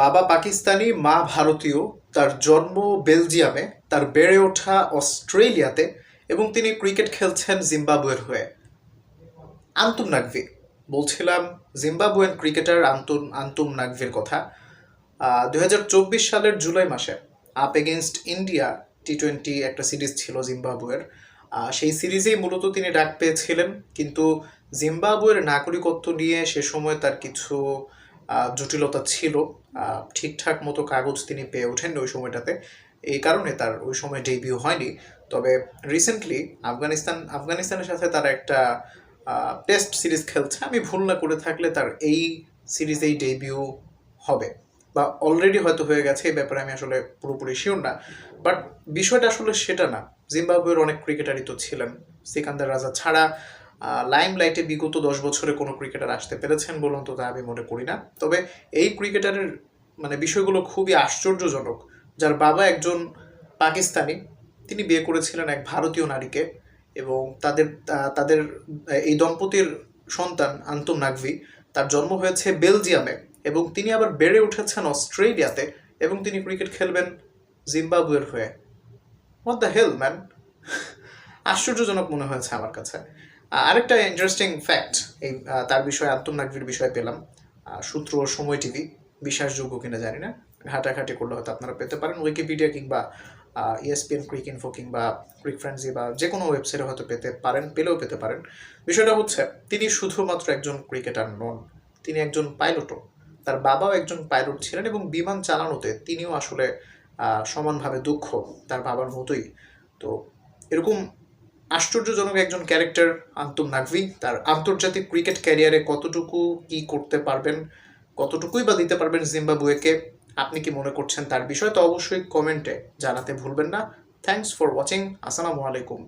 বাবা পাকিস্তানি, মা ভারতীয়, তার জন্ম বেলজিয়ামে, তার বেড়ে ওঠা অস্ট্রেলিয়াতে এবং তিনি ক্রিকেট খেলছেন জিম্বাবুয়ের হয়ে। আন্তুম নাকভি বলছিলাম জিম্বাবুয়েন ক্রিকেটার আন্তুম আন্তুম নাকভির কথা। দু হাজার চব্বিশ সালের জুলাই মাসে up against India T twenty একটা সিরিজ ছিল জিম্বাবুয়ের। সেই সিরিজেই মূলত তিনি ডাক পেয়েছিলেন, কিন্তু জিম্বাবুয়ের নাগরিকত্ব নিয়ে সে সময় তার কিছু জটিলতা ছিল। ঠিকঠাক মতো কাগজ তিনি পেয়ে ওঠেননি ওই সময়টাতে। এই কারণে তার ওই সময় ডেবিউ হয়নি। তবে রিসেন্টলি আফগানিস্তান, আফগানিস্তানের সাথে তারা একটা টেস্ট সিরিজ খেলছে। আমি ভুল না করে থাকলে তার এই সিরিজেই ডেবিউ হবে। বা অলরেডি হয়তো হয়ে গেছে, এই ব্যাপারে আমি আসলে পুরোপুরি শিওর না। বাট বিষয়টা আসলে সেটা না। জিম্বাবুয়ের অনেক ক্রিকেটারই তো ছিলেন। সিকান্দার রাজা ছাড়া লাইম লাইটে বিগত দশ বছরে কোনো ক্রিকেটার আসতে পেরেছেন বলুন তো তা আমি মনে করি না। তবে এই ক্রিকেটারের মানে বিষয়গুলো খুবই আশ্চর্যজনক, যার বাবা একজন পাকিস্তানি, তিনি বিয়ে করেছিলেন এক ভারতীয় নারীকে এবং তাদের তাদের এই দম্পতির সন্তান আন্তম নাকভি তার জন্ম হয়েছে বেলজিয়ামে এবং তিনি আবার বেড়ে উঠেছেন অস্ট্রেলিয়াতে এবং তিনি ক্রিকেট খেলবেন জিম্বাবুয়ের হয়ে। হোয়াট দ্য হেল ম্যান আশ্চর্যজনক মনে হয়েছে আমার কাছে। আরেকটা ইন্টারেস্টিং ফ্যাক্ট এই তার বিষয়ে আন্তম নাকভির বিষয়ে পেলাম। সূত্র সময় টিভি, বিশ্বাসযোগ্য কিনা জানি না। ঘাটাঘাটি করলে হয়তো আপনারা পেতে পারেন। উইকিপিডিয়া কিংবা ইএসপিএন ক্রিক ইনফো কিংবা ক্রিক ফ্রেন্ডজি বা যে কোনো ওয়েবসাইটে হয়তো পেতে পারেন, পেলেও পেতে পারেন। বিষয়টা হচ্ছে, তিনি শুধুমাত্র একজন ক্রিকেটার নন, তিনি একজন পাইলটও তার বাবাও একজন পাইলট ছিলেন এবং বিমান চালানোতে তিনিও আসলে সমানভাবে দুঃখ তার বাবার মতোই। তো এরকম আশ্চর্যজনক একজন ক্যারেক্টার আন্তম নাকভি তার আন্তর্জাতিক ক্রিকেট ক্যারিয়ারে কতটুকু কি করতে পারবেন, কতটুকুই বা দিতে পারবেন জিম্বাবুয়েকে, আপনি কি মনে করছেন তার বিষয়ে, তো অবশ্যই কমেন্টে জানাতে ভুলবেন না। থ্যাংকস ফর ওয়াচিং, আসসালামু আলাইকুম।